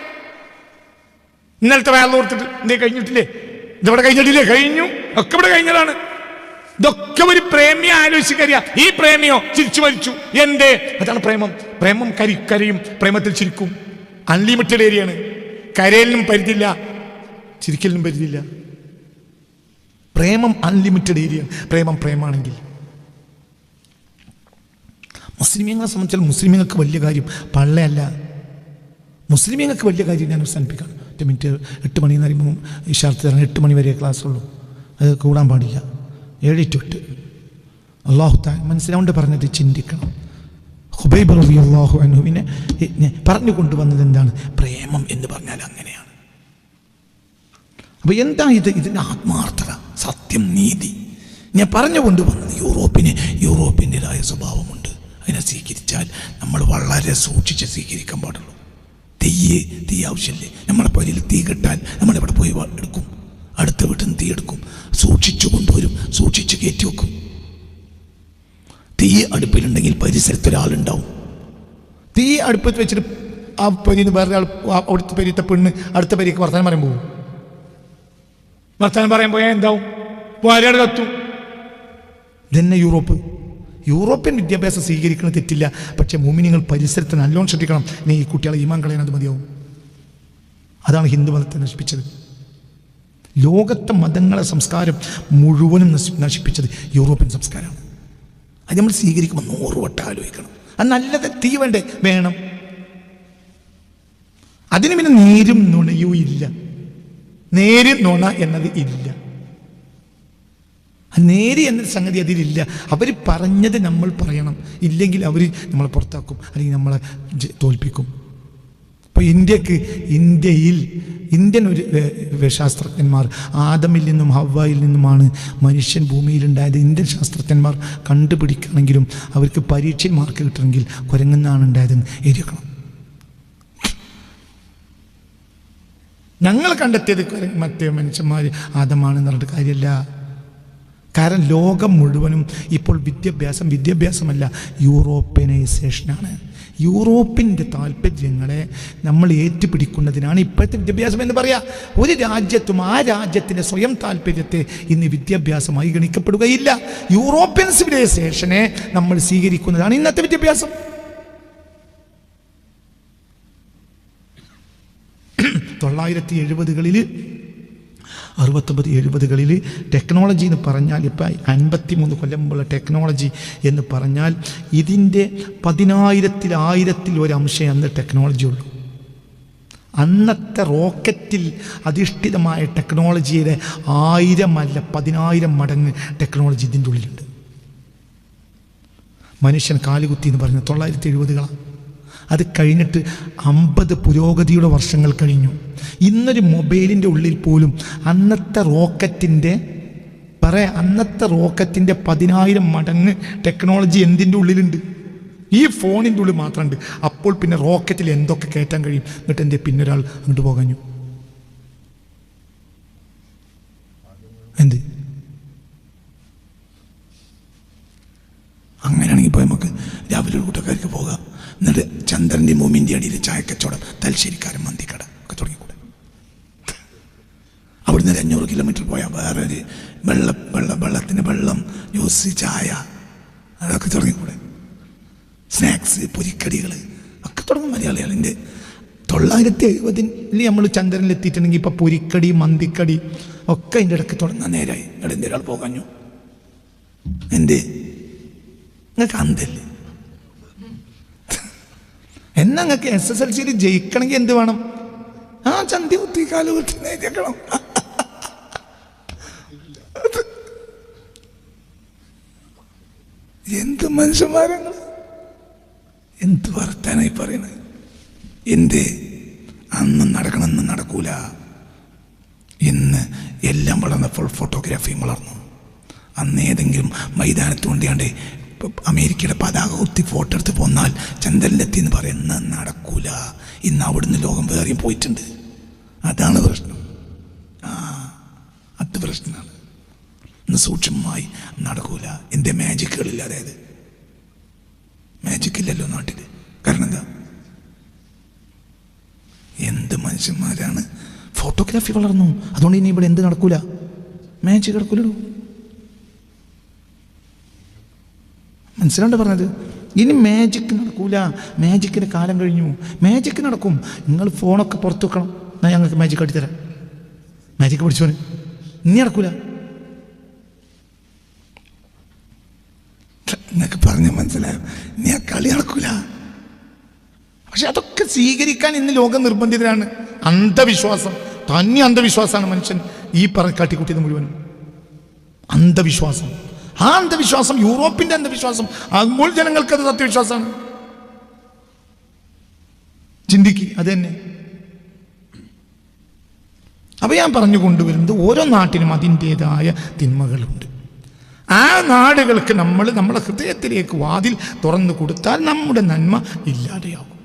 ഇന്നലത്തെ വയൽ ഓർത്തിട്ട് എന്തേ കഴിഞ്ഞിട്ടില്ലേ? ഇതവിടെ കഴിഞ്ഞിട്ടില്ലേ? കഴിഞ്ഞു. ഒക്കെ ഇവിടെ കഴിഞ്ഞതാണ്. ഇതൊക്കെ ഒരു പ്രേമി ആലോചിക്കറിയ ഈ പ്രേമിയോ ചിരിച്ചു മരിച്ചു. എന്തേ? അതാണ് പ്രേമം. പ്രേമം കരി കരയും പ്രേമത്തിൽ ചിരിക്കും. അൺലിമിറ്റഡ് ഏരിയയാണ് കരയിലും പരിധിയില്ല. ചിരിക്കലിനും പരിധിയില്ല. പ്രേമം അൺലിമിറ്റഡ് ഏരിയ പ്രേമം പ്രേമാണെങ്കിൽ. മുസ്ലിമീങ്ങളെ സംബന്ധിച്ചാൽ മുസ്ലിമീങ്ങൾക്ക് വലിയ കാര്യം പള്ളയല്ല. മുസ്ലിമീങ്ങൾക്ക് വലിയ കാര്യം ഞാൻ അവസാനിപ്പിക്കാം. ഒറ്റ മിനിറ്റ് എട്ട് മണി എന്ന് പറയുമ്പോൾ ഇഷാർത്ത് തരണം എട്ട് മണി വരെ ക്ലാസ് ഉള്ളൂ അത് കൂടാൻ പാടില്ല. ഏഴ് ടു എട്ട്. അള്ളാഹു താൻ മനസ്സിലാവുകൊണ്ട് പറഞ്ഞത് ചിന്തിക്കണം. ഹുബൈബ് റബി അള്ളാഹു അനുവിനെ പറഞ്ഞു കൊണ്ടുവന്നത് എന്താണ്? പ്രേമം എന്ന് പറഞ്ഞാൽ അങ്ങനെയാണ്. അപ്പോൾ എന്താ ഇത്? ഇതിന്റെ ആത്മാർത്ഥത സത്യം നീതി. ഞാൻ പറഞ്ഞു കൊണ്ടുവന്നത് യൂറോപ്പിന് യൂറോപ്പിന്റെതായ സ്വഭാവമുണ്ട്. അതിനെ സ്വീകരിച്ചാൽ നമ്മൾ വളരെ സൂക്ഷിച്ച് സ്വീകരിക്കാൻ പാടുള്ളൂ. തീയ് തീ ആവശ്യമില്ലേ നമ്മളെ പൊരിയിൽ തീ കിട്ടാൻ നമ്മളിവിടെ പോയി എടുക്കും? അടുത്ത വീട്ടിൽ നിന്ന് തീ എടുക്കും. സൂക്ഷിച്ചു കൊണ്ടുവരും. സൂക്ഷിച്ച് കയറ്റി വെക്കും. തീ അടുപ്പിലുണ്ടെങ്കിൽ പരിസരത്ത് ഒരാളുണ്ടാവും. തീ അടുപ്പത്ത് വെച്ചിട്ട് ആ പരിന്ന് വേറെ ആൾ ആ അവിടുത്തെ പെരിയത്തെ പെണ്ണ് അടുത്ത പരിക്ക് വർത്തമാനം പറയാൻ പോകും വർത്തമാനം പറയാൻ പോയാൽ എന്താവും? പോരാട് കത്തും ഇതന്നെ യൂറോപ്പ്. യൂറോപ്യൻ വിദ്യാഭ്യാസം സ്വീകരിക്കുന്നത് തെറ്റില്ല. പക്ഷേ മുമിനിങ്ങൾ പരിസരത്ത് നല്ലോണം ശ്രദ്ധിക്കണം. നീ ഈ കുട്ടികളെ ഈമാൻ കളയാനത് മതിയാവും. അതാണ് ഹിന്ദു മതത്തെ നശിപ്പിച്ചത്. ലോകത്തെ മതങ്ങളെ സംസ്കാരം മുഴുവനും നശി- നശിപ്പിച്ചത് യൂറോപ്യൻ സംസ്കാരമാണ്. അത് നമ്മൾ സ്വീകരിക്കുമ്പോൾ നൂറ് വട്ടം ആലോചിക്കണം. അത് നല്ലത് തീ വേണ്ടേ? വേണം. അതിന് പിന്നെ നേരും നുണയും ഇല്ല. നേരും നുണ എന്നത് ഇല്ല. നേര് എന്ന സംഗതി അതിലില്ല. അവർ പറഞ്ഞത് നമ്മൾ പറയണം. ഇല്ലെങ്കിൽ അവർ നമ്മളെ പുറത്താക്കും. അല്ലെങ്കിൽ നമ്മളെ തോൽപ്പിക്കും. ഇപ്പോൾ ഇന്ത്യയ്ക്ക് ഇന്ത്യയിൽ ഇന്ത്യൻ ഒരു ശാസ്ത്രജ്ഞന്മാർ ആദമിൽ നിന്നും ഹവ്വായിൽ നിന്നുമാണ് മനുഷ്യൻ ഭൂമിയിലുണ്ടായത്. ഇന്ത്യൻ ശാസ്ത്രജ്ഞന്മാർ കണ്ടുപിടിക്കണമെങ്കിലും അവർക്ക് പരീക്ഷയിൽ മാർക്ക് കിട്ടണമെങ്കിൽ കുരങ്ങുന്നാണ് ഉണ്ടായതെന്ന് എഴുതിക്കണം ഞങ്ങൾ കണ്ടെത്തിയത് മറ്റേ മനുഷ്യന്മാർ ആദമാണെന്ന് പറഞ്ഞിട്ട് കാര്യമില്ല. കാരണം ലോകം മുഴുവനും ഇപ്പോൾ വിദ്യാഭ്യാസം വിദ്യാഭ്യാസമല്ല യൂറോപ്യനൈസേഷനാണ്. യൂറോപ്പിന്റെ താല്പര്യങ്ങളെ നമ്മൾ ഏറ്റുപിടിക്കുന്നതിനാണ് ഇപ്പോഴത്തെ വിദ്യാഭ്യാസം എന്ന് പറയാ. ഒരു രാജ്യത്തും ആ രാജ്യത്തിന്റെ സ്വയം താല്പര്യത്തെ ഇന്ന് വിദ്യാഭ്യാസമായി ഗണിക്കപ്പെടുകയില്ല. യൂറോപ്യൻ സിവിലൈസേഷനെ നമ്മൾ സ്വീകരിക്കുന്നതാണ് ഇന്നത്തെ വിദ്യാഭ്യാസം. തൊള്ളായിരത്തി എഴുപതുകളിൽ അറുപത്തൊമ്പത് എഴുപതുകളിൽ ടെക്നോളജി എന്ന് പറഞ്ഞാൽ ഇപ്പം അൻപത്തി മൂന്ന് കൊല്ലം മുമ്പുള്ള ടെക്നോളജി എന്ന് പറഞ്ഞാൽ ഇതിന്റെ പതിനായിരത്തിൽ ആയിരത്തിൽ ഒരു അംശം അന്ന് ടെക്നോളജി ഉള്ളൂ. അന്നത്തെ റോക്കറ്റിൽ അധിഷ്ഠിതമായ ടെക്നോളജിയുടെ ആയിരം അല്ല പതിനായിരം മടങ്ങ് ടെക്നോളജി ഇതിന്റെ ഉള്ളിലുണ്ട്. മനുഷ്യൻ കാലുകുത്തി എന്ന് പറഞ്ഞ തൊള്ളായിരത്തി എഴുപതുകളാണ്. അത് കഴിഞ്ഞിട്ട് അമ്പത് പുരോഗതിയുടെ വർഷങ്ങൾ കഴിഞ്ഞു. ഇന്നൊരു മൊബൈലിന്റെ ഉള്ളിൽ പോലും അന്നത്തെ റോക്കറ്റിന്റെ പറയാ അന്നത്തെ റോക്കറ്റിന്റെ പതിനായിരം മടങ്ങ് ടെക്നോളജി എന്തിന്റെ ഉള്ളിലുണ്ട്? ഈ ഫോണിന്റെ ഉള്ളിൽ മാത്രമുണ്ട്. അപ്പോൾ പിന്നെ റോക്കറ്റിൽ എന്തൊക്കെ കയറ്റാൻ കഴിയും? എന്നിട്ട് എന്റെ പിന്നെ ഒരാൾ അങ്ങോട്ട് പോകഞ്ഞു. എന്ത്? അങ്ങനെയാണെങ്കിൽ പോയി നമുക്ക് രാവിലെ കൂട്ടക്കാർക്ക് പോകാം. എന്നിട്ട് ചന്ദ്രന്റെ മൂമിന്റെ അടിയിൽ ചായക്കച്ചവടം തലശ്ശേരിക്കാരൻ മന്തിക്കട ഒക്കെ തുടങ്ങിക്കൂടെ. അവിടുന്ന് ഒരു അഞ്ഞൂറ് കിലോമീറ്റർ പോയാൽ വേറെ ഒരു വെള്ള വെള്ള വെള്ളത്തിന് വെള്ളം ജ്യൂസ് ചായ അതൊക്കെ തുടങ്ങിക്കൂടെ. സ്നാക്സ് പൊരിക്കടികൾ ഒക്കെ തുടങ്ങും മലയാളികളിന്റെ. തൊള്ളായിരത്തി എഴുപതിൽ നമ്മൾ ചന്ദ്രനിലെത്തിയിട്ടുണ്ടെങ്കിൽ ഇപ്പോൾ ഇപ്പം പൊരിക്കടി മന്തിക്കടി ഒക്കെ അതിന്റെ ഇടയ്ക്ക് തുടങ്ങാൻ നേരമായി ഇവിടെ ഒരാൾ പോകാഞ്ഞു. എന്റെ നിങ്ങൾക്ക് അന്തല്ലേ? എന്നാ അങ്ങക്ക് എസ് എസ് എൽ സിയിൽ ജയിക്കണമെങ്കിൽ എന്ത് വേണം? ആ ചന്തി കുത്തി കാൽ കുത്തി നേരിക്കണം എന്ത് മനുഷ്യന്മാരങ്ങൾ എന്ത് വർത്താനായി പറയുന്നത് എന്ത്? അന്നും നടക്കണം നടക്കൂല. ഇന്ന് എല്ലാം വളർന്നപ്പോൾ ഫോട്ടോഗ്രാഫിയും വളർന്നു. അന്ന് ഏതെങ്കിലും മൈതാനത്ത് കൊണ്ടിയാണ്ട് അമേരിക്കയുടെ പതാക കുത്തി ഫോട്ടോ എടുത്ത് പോന്നാൽ ചന്ദ്രനിലെത്തി എന്ന് പറയുന്ന നടക്കൂല. ഇന്ന് അവിടുന്ന് ലോകം വേറെ പോയിട്ടുണ്ട്. അതാണ് പ്രശ്നം. ആ അത് പ്രശ്നമാണ് ഇന്ന് സൂക്ഷ്മമായി നടക്കൂല. എന്റെ മാജിക്കുകളില്ല അതായത്. മാജിക് ഇല്ലല്ലോ നാട്ടിൽ. കാരണം എന്താ? എന്ത് മനുഷ്യന്മാരാണ്. ഫോട്ടോഗ്രാഫി വളർന്നു. അതുകൊണ്ട് ഇനി ഇവിടെ എന്ത് നടക്കൂല? മാജിക് നടക്കൂലോ മനസ്സിലാണ്ട് പറഞ്ഞത്? ഇനി മാജിക്ക് നടക്കൂല. മാജിക്കിന്റെ കാലം കഴിഞ്ഞു. മാജിക്ക് നടക്കും. നിങ്ങൾ ഫോണൊക്കെ പുറത്തു വെക്കണം. ഞാൻ ഞങ്ങൾക്ക് മാജിക് അടിത്തരാം മാജിക്ക് പഠിച്ചോന്. ഇനി നടക്കൂല. എന്നൊക്കെ പറഞ്ഞ മനസ്സിലായോ? നീ ആ കളി നടക്കൂല. പക്ഷെ അതൊക്കെ സ്വീകരിക്കാൻ ഇന്ന് ലോകം നിർബന്ധിതരാണ്. അന്ധവിശ്വാസം. തന്നെ അന്ധവിശ്വാസമാണ് മനുഷ്യൻ. ഈ പറ കാട്ടിക്കുട്ടിയത് മുഴുവനും. അന്ധവിശ്വാസം. ആ അന്ധവിശ്വാസം യൂറോപ്പിന്റെ അന്ധവിശ്വാസം ആകുമ്പോൾ ജനങ്ങൾക്ക് അത് സത്യവിശ്വാസമാണ് ചിന്തിക്ക് അത് തന്നെ അപ്പൊ ഞാൻ പറഞ്ഞു കൊണ്ടുവരുന്നത് ഓരോ നാട്ടിനും അതിൻ്റെതായ തിന്മകളുണ്ട് ആ നാടുകൾക്ക് നമ്മൾ നമ്മുടെ ഹൃദയത്തിലേക്ക് വാതിൽ തുറന്നു കൊടുത്താൽ നമ്മുടെ നന്മ ഇല്ലാതെയാകും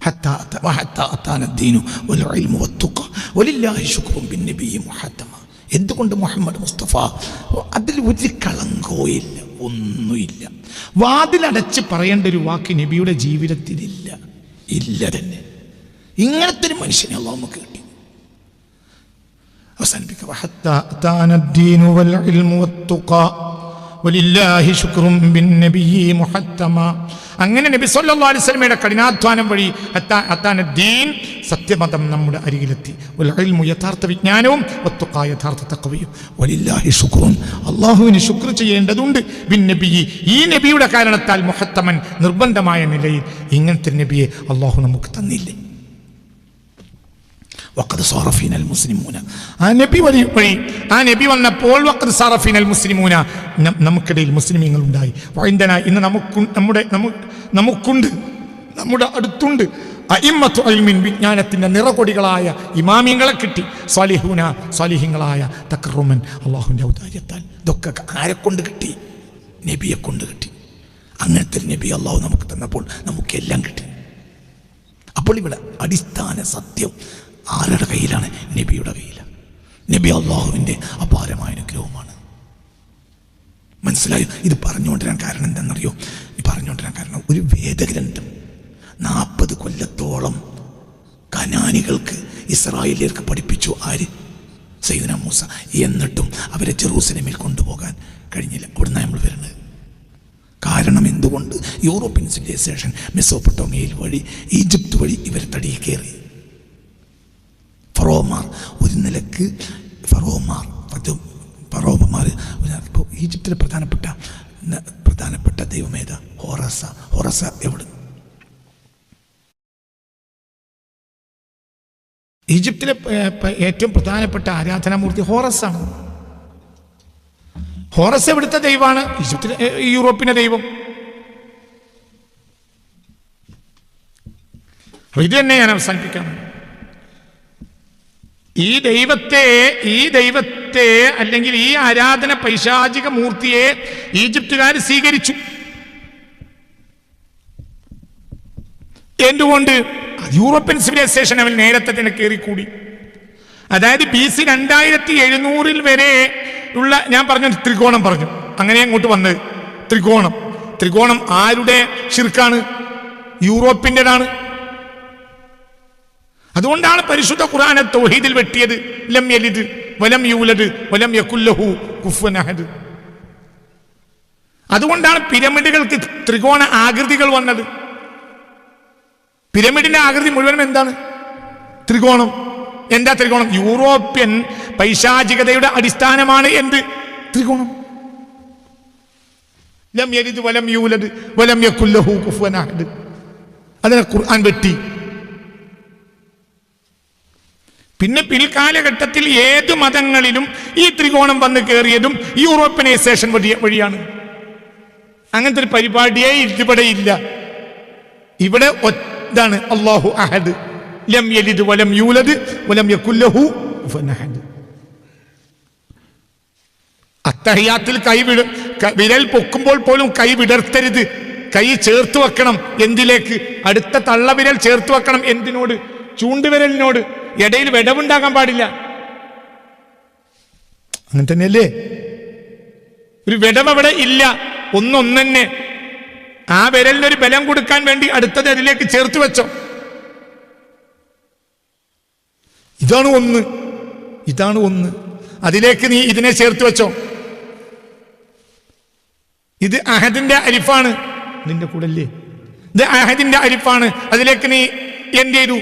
حتى أتى وحتى أتانا الدين والعلم والتقى ولله شكر بالنبي محتمى എന്തുകൊണ്ട് മുഹമ്മദ് മുസ്തഫ? അതിൽ ഒരു കളങ്കോയില്ല ഒന്നുമില്ല. വാതിലടച്ച് പറയേണ്ട ഒരു വാക്ക് നബിയുടെ ജീവിതത്തിലില്ല ഇല്ല. തന്നെ. ഇങ്ങനത്തെ ഒരു മനുഷ്യനെ അള്ളാഹ് നമുക്ക് കിട്ടി. അവസാനിപ്പിക്കുക അങ്ങനെ നബി സല്ലല്ലാഹു അലൈഹി വസല്ലമയുടെ കഠിനാധ്വാനം വഴി ദീൻ സത്യമതം നമ്മുടെ അരികിലെത്തി. യഥാർത്ഥ വിജ്ഞാനവും വത്തുഖ യഥാർത്ഥ തക്കവയും വലില്ലാഹി ശുക്രും അള്ളാഹുവിന് ശുക്ർ ചെയ്യേണ്ടതുണ്ട്. ബിൻ നബി ഈ നബിയുടെ കാരണത്താൽ മുഹത്തമൻ നിർബന്ധമായ നിലയിൽ ഇങ്ങനത്തെ നബിയെ അള്ളാഹു നമുക്ക് തന്നില്ലേ? മുസ്ലിമൂന മുസ്ലിമൂന നമുക്കിടയിൽ മുസ്ലിമീങ്ങൾ ഉണ്ടായി വൈന്ദന ഇന്ന് നമുക്ക് നമ്മുടെ നമുക്കുണ്ട്. നമ്മുടെ അടുത്തുണ്ട്. അയിമ്മത്തു അൽമിൻ വിജ്ഞാനത്തിന്റെ നിറകൊടികളായ ഇമാമിങ്ങളെ കിട്ടി. സ്വാലിഹൂന സ്വാലിഹിങ്ങളായ തക്കറുമൻ അള്ളാഹുവിന്റെ ഔദാര്യത്താൽ ഇതൊക്കെ ആരെ കൊണ്ട് കിട്ടി? നബിയെ കൊണ്ട് കിട്ടി. അങ്ങനത്തെ നബി അള്ളാഹു നമുക്ക് തന്നപ്പോൾ നമുക്കെല്ലാം കിട്ടി. അപ്പോൾ ഇവിടെ അടിസ്ഥാന സത്യം ആരുടെ കയ്യിലാണ്? നബിയുടെ കയ്യിലാണ് നബി അള്ളാഹുവിന്റെ അപാരമായ അനുഗ്രഹവുമാണ്. മനസ്സിലായോ? ഇത് പറഞ്ഞുകൊണ്ടിരാൻ കാരണം എന്താണെന്നറിയോ? പറഞ്ഞുകൊണ്ടിരാൻ കാരണം ഒരു വേദഗ്രന്ഥം നാൽപ്പത് കൊല്ലത്തോളം കനാനികൾക്ക് ഇസ്രായേലിയർക്ക് പഠിപ്പിച്ചു ആര്? സൈദന മൂസ. എന്നിട്ടും അവരെ ജെറൂസലമിൽ കൊണ്ടുപോകാൻ കഴിഞ്ഞില്ല. അവിടുന്ന് നമ്മൾ വരുന്നത്. കാരണം എന്തുകൊണ്ട്? യൂറോപ്യൻ സിവിലൈസേഷൻ മെസ്സോപ്പൊട്ടോമിയയിൽ വഴി ഈജിപ്ത് വഴി ഇവർ തടിയിൽ കയറി. ഫറോമാർ. ഒരു നിലയ്ക്ക് ഫറോമാർ. ഫറോമാർ. ഇപ്പോൾ ഈജിപ്തിലെ പ്രധാനപ്പെട്ട പ്രധാനപ്പെട്ട ദൈവമേത ഹോറസ. ഹോറസ എവിടെ? ഈജിപ്തിലെ ഏറ്റവും പ്രധാനപ്പെട്ട ആരാധനാമൂർത്തി ഹോറസാണ്. ഹോറസ് എവിടുത്തെ ദൈവമാണ്? ഈജിപ്തിലെ യൂറോപ്പിന്റെ ദൈവം. ഇത് തന്നെ ഞാൻ അവസാനിപ്പിക്കാം. ഈ ദൈവത്തെ ഈ ദൈവത്തെ അല്ലെങ്കിൽ ഈ ആരാധന പൈശാചിക മൂർത്തിയെ ഈജിപ്തുകാർ സ്വീകരിച്ചു. എന്തുകൊണ്ട്? യൂറോപ്യൻ സിവിലൈസേഷൻ അവൻ നേരത്തെ തന്നെ കയറിക്കൂടി. അതായത് ബി സി രണ്ടായിരത്തി എഴുന്നൂറിൽ വരെ ഉള്ള ഞാൻ പറഞ്ഞ ത്രികോണം പറഞ്ഞു. അങ്ങനെ അങ്ങോട്ട് വന്നത് ത്രികോണം. ത്രികോണം ആരുടെ ഷിർക്കാണ് യൂറോപ്പിന്റെതാണ് അതുകൊണ്ടാണ് പരിശുദ്ധ ഖുറാനെ തൗഹീദിൽ വെട്ടിയത്. ലം യലിദ് വലം യൂലദ് വലം യകുല്ലഹു കുഫ്വൻ അഹദ്. അതുകൊണ്ടാണ് പിരമിഡുകൾക്ക് ത്രികോണ ആകൃതികൾ വന്നത്. പിരമിഡിന്റെ ആകൃതി മുഴുവനും എന്താണ്? ത്രികോണം. എന്താ ത്രികോണം? യൂറോപ്യൻ പൈശാചികതയുടെ അടിസ്ഥാനമാണ് എന്ത്? ത്രികോണം. ലം യലിദ് വലം യൂലദ് വലം യകുല്ലഹു കുഫ്വൻ അഹദ്. അതിനെ ഖുർആൻ വെട്ടി. പിന്നെ പിൽക്കാലഘട്ടത്തിൽ ഏത് മതങ്ങളിലും ഈ ത്രികോണം വന്ന് കയറിയതും യൂറോപ്പനൈസേഷൻ വഴി വഴിയാണ്. അങ്ങനത്തെ ഒരു പരിപാടിയേ ഇവിടെ ഇല്ല. ഇവിടെ ഇതാണ് അള്ളാഹു അഹദ്. ലം യലിദ് വലം യൂലദ് വലം യകുല്ലഹു ഫനഹദ് അത്തഹിയാത്തിൽ കൈ വിട വിരൽ പൊക്കുമ്പോൾ പോലും കൈ വിടർത്തരുത്. കൈ ചേർത്ത് വെക്കണം എന്തിലേക്ക്? അടുത്ത തള്ളവിരൽ ചേർത്ത് വെക്കണം എന്തിനോട്? ചൂണ്ടുവിരലിനോട്. ഇടയിൽ വിടവുണ്ടാകാൻ പാടില്ല. അങ്ങനെ തന്നെയല്ലേ? ഒരു വിടവ് അവിടെ ഇല്ല. ഒന്നൊന്നെ ആ വിരലിനൊരു ബലം കൊടുക്കാൻ വേണ്ടി അടുത്തത് അതിലേക്ക് ചേർത്ത് വെച്ചോ. ഇതാണ് ഒന്ന്. ഇതാണ് ഒന്ന്. അതിലേക്ക് നീ ഇതിനെ ചേർത്ത് വെച്ചോ. ഇത് അഹദിന്റെ അരിഫാണ്. നിന്റെ കൂടല്ലേ അല്ലേ ഇത് അഹദിന്റെ അരിഫാണ്. അതിലേക്ക് നീ എന്ത് ചെയ്തു?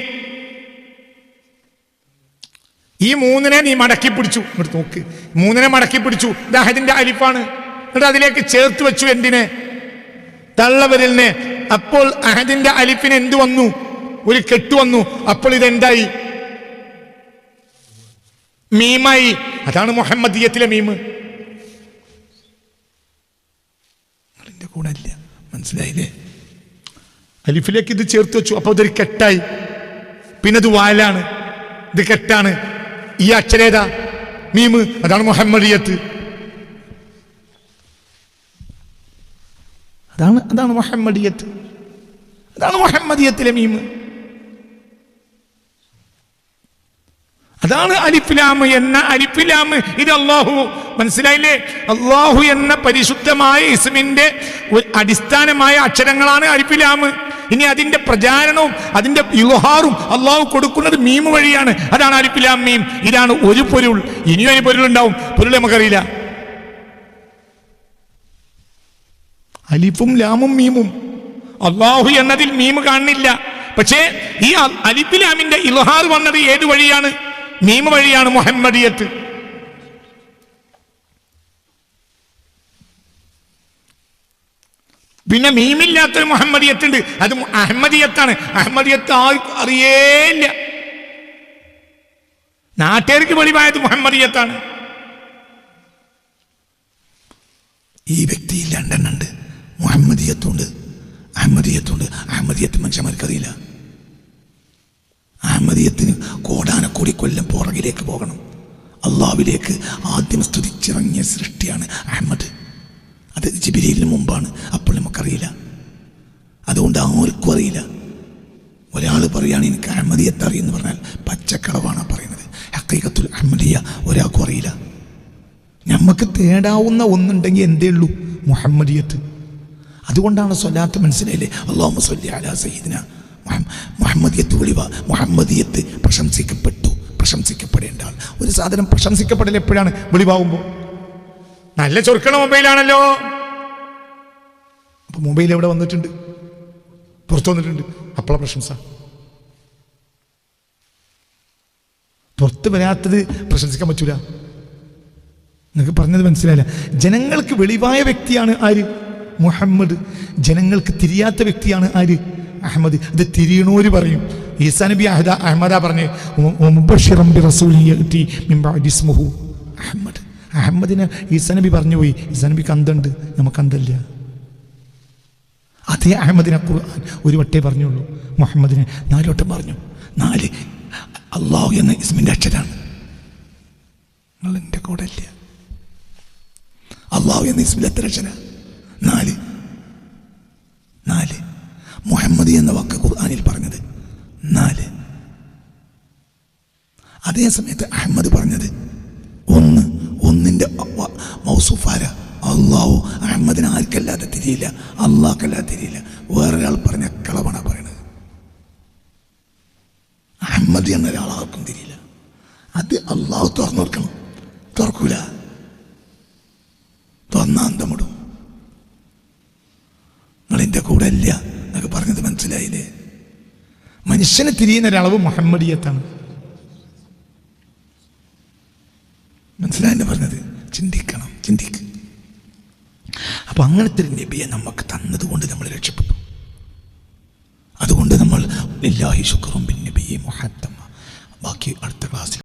ഈ മൂന്നിനെ നീ മടക്കി പിടിച്ചു. ഇങ്ങോട്ട് നോക്ക്. മൂന്നിനെ മടക്കി പിടിച്ചു. ഇത് അഹദിന്റെ അരിഫാണ് എന്നിട്ട് അതിലേക്ക് ചേർത്ത് വെച്ചു എന്തിനെ? തള്ളവരലിനെ. അപ്പോൾ അഹദിന്റെ അലിഫിന് എന്തു വന്നു? ഒരു കെട്ട് വന്നു. അപ്പോൾ ഇതെന്തായി മീമായി. അതാണ് മുഹമ്മദീയത്തിലെ മീമ്. നിങ്ങളുടെ കൂടെ അല്ല. മനസ്സിലായില്ലേ? അലിഫിലേക്ക് ഇത് ചേർത്ത് വെച്ചു. അപ്പോൾ ഇതൊരു കെട്ടായി. പിന്നെ ഇത് വാലാണ്. ഇത് കെട്ടാണ്. ഈ അക്ഷരേത മീമ് അതാണ് മുഹമ്മദിയത്ത്. അതാണ് അതാണ് മുഹമ്മദിയത്ത്. അതാണ് മുഹമ്മദിയത്തിലെ മീമ്. അതാണ് അലിഫിലാമ് എന്ന അലിഫിലാമ്. ഇത് അള്ളാഹു മനസ്സിലായില്ലേ? അള്ളാഹു എന്ന പരിശുദ്ധമായ ഇസ്മിന്റെ അടിസ്ഥാനമായ അക്ഷരങ്ങളാണ് അലിഫിലാമ്. ഇനി അതിന്റെ പ്രചാരണവും അതിന്റെ യുഹാറും അള്ളാഹു കൊടുക്കുന്നത് മീമ് വഴിയാണ്. അതാണ് അലിപ്പിലാം മീം. ഇതാണ് ഒരു പൊരുൾ. ഇനിയും ഒരു പൊരുൾ ഉണ്ടാവും. പൊരുൾ നമുക്കറിയില്ല. അലിഫും ലാമും മീമും. അള്ളാഹു എന്നതിൽ മീം കാണുന്നില്ല. പക്ഷേ ഈ അലിപ്പിലാമിന്റെ ഇലഹാർ വന്നത് ഏത് വഴിയാണ്? മീം വഴിയാണ് മുഹമ്മദിയത്ത്. പിന്നെ മീമില്ലാത്തൊരു മുഹമ്മദിയത്ത് ഉണ്ട് അത് അഹമ്മദിയത്താണ്. അഹമ്മദിയത്ത് ആർക്കും അറിയേയില്ല. നാട്ടുകാർക്ക് വെളിവായത് മുഹമ്മദിയത്താണ്. ഈ വ്യക്തിയിൽ രണ്ടെണ്ണുണ്ട് മുഹമ്മദിയത്തുണ്ട്. അഹമ്മദിയത്തുണ്ട്. അഹമ്മദിയത്ത് മനുഷ്യന്മാർക്കറിയില്ല. അഹമ്മദിയത്തിന് കോടാനക്കോടി കൊല്ലം പുറകിലേക്ക് പോകണം. അള്ളാവിലേക്ക് ആദ്യം സ്തുതിച്ചിറങ്ങിയ സൃഷ്ടിയാണ് അഹമ്മദ്. അത് ജിബിരിയിലിന് മുമ്പാണ്. അപ്പോൾ നമുക്കറിയില്ല. അതുകൊണ്ട് ആർക്കും അറിയില്ല. ഒരാൾ പറയുകയാണ് എനിക്ക് അഹമ്മദിയത്ത് അറിയെന്ന് പറഞ്ഞാൽ പച്ചക്കളവാണ് പറയുന്നത്. ഹക്കൈകത്തുൽ അഹമ്മദിയ ഒരാൾക്കും അറിയില്ല. നമുക്ക് തേടാവുന്ന ഒന്നുണ്ടെങ്കിൽ എന്തേ ഉള്ളൂ? മുഹമ്മദിയത്ത്. അതുകൊണ്ടാണ് സ്വലാത്ത് മനസ്സിലായില്ലേ? അള്ളാഹു സല്ലി അലാ സയ്യിദിന മുഹമ്മ- മുഹമ്മദിയത്ത് ഒളിവ മുഹമ്മദിയത്ത് പ്രശംസിക്കപ്പെട്ടു. പ്രശംസിക്കപ്പെടേണ്ട ഒരു സാധനം പ്രശംസിക്കപ്പെടൽ എപ്പോഴാണ്? വെളിവാകുമ്പോൾ നല്ല ചൊറുക്കണ മൊബൈലാണല്ലോ. അപ്പൊ മൊബൈൽ എവിടെ വന്നിട്ടുണ്ട്? പുറത്തു വന്നിട്ടുണ്ട്. അപ്പള പ്രശംസ. പുറത്ത് വരാത്തത് പ്രശംസിക്കാൻ പറ്റൂല. നിങ്ങൾക്ക് പറഞ്ഞത് മനസ്സിലായില്ല. ജനങ്ങൾക്ക് വെളിവായ വ്യക്തിയാണ് ആര്? മുഹമ്മദ്. ജനങ്ങൾക്ക് തിരിയാത്ത വ്യക്തിയാണ് ആര്? അഹമ്മദ്. ഇത് തിരിയണോര് പറയും. ഈസാ നബി അഹദ അഹമ്മദ പറഞ്ഞു "ഉ- ഉമുബശ്ശിറൻ മിൻ ബഅദി ഇസ്മുഹു. അഹമ്മദ്. അഹമ്മദിനെ ഈസനബി പറഞ്ഞു പോയി. ഈസനബിക്ക് അന്തണ്ട് നമുക്ക് അന്തല്ല അതേ അഹമ്മദിനെ ഖുർആൻ ഒരു വട്ടേ പറഞ്ഞുള്ളൂ. മുഹമ്മദിന് നാല് വട്ടം പറഞ്ഞു. നാല്. അള്ളാഹു എന്ന ഇസ്മിന്റെ അക്ഷരാണ്. നിങ്ങൾ എന്റെ കൂടെ ഇല്ല. അള്ളാഹു എന്ന ഇസ്മിന്റെ എത്ര അക്ഷര? നാല്. നാല്. മുഹമ്മദ് എന്ന വാക്ക് ഖുർആാനിൽ പറഞ്ഞത് നാല്. അതേ സമയത്ത് അഹമ്മദ് പറഞ്ഞത് ഒന്ന്. അള്ളാഹു അഹമ്മദിന് ആർക്കല്ലാതെ തിരിയില്ല അള്ളാഹ്ക്കല്ലാതെ തിരിയില്ല. വേറൊരാൾ പറഞ്ഞ കളവാണ് പറയണത്. അഹമ്മദ് എന്ന ഒരാളാർക്കും തിരിയില്ല. അത് അള്ളാഹു തുറന്നു കൊടുക്കണം. തുറക്കൂല. തുറന്നാന്തമിടും അന്തമിടും എന്റെ കൂടെ ഇല്ല എന്നൊക്കെ പറഞ്ഞത് മനസ്സിലായില്ലേ? മനുഷ്യനെ തിരിയുന്ന ഒരളവ് മുഹമ്മദീയത്താണ് മനസ്സിലായെന്ന് പറഞ്ഞത് ചിന്തിക്കണം ചിന്തിക്ക് അപ്പൊ അങ്ങനത്തെ ഒരു നബിയെ നമുക്ക് തന്നതുകൊണ്ട് നമ്മൾ രക്ഷപ്പെട്ടു. അതുകൊണ്ട് നമ്മൾ ലില്ലാഹി ശുക്റും ബിൻ നബിയെ മൊഹത്തമ്മ ബാക്കി അടുത്ത ക്ലാസ്സിൽ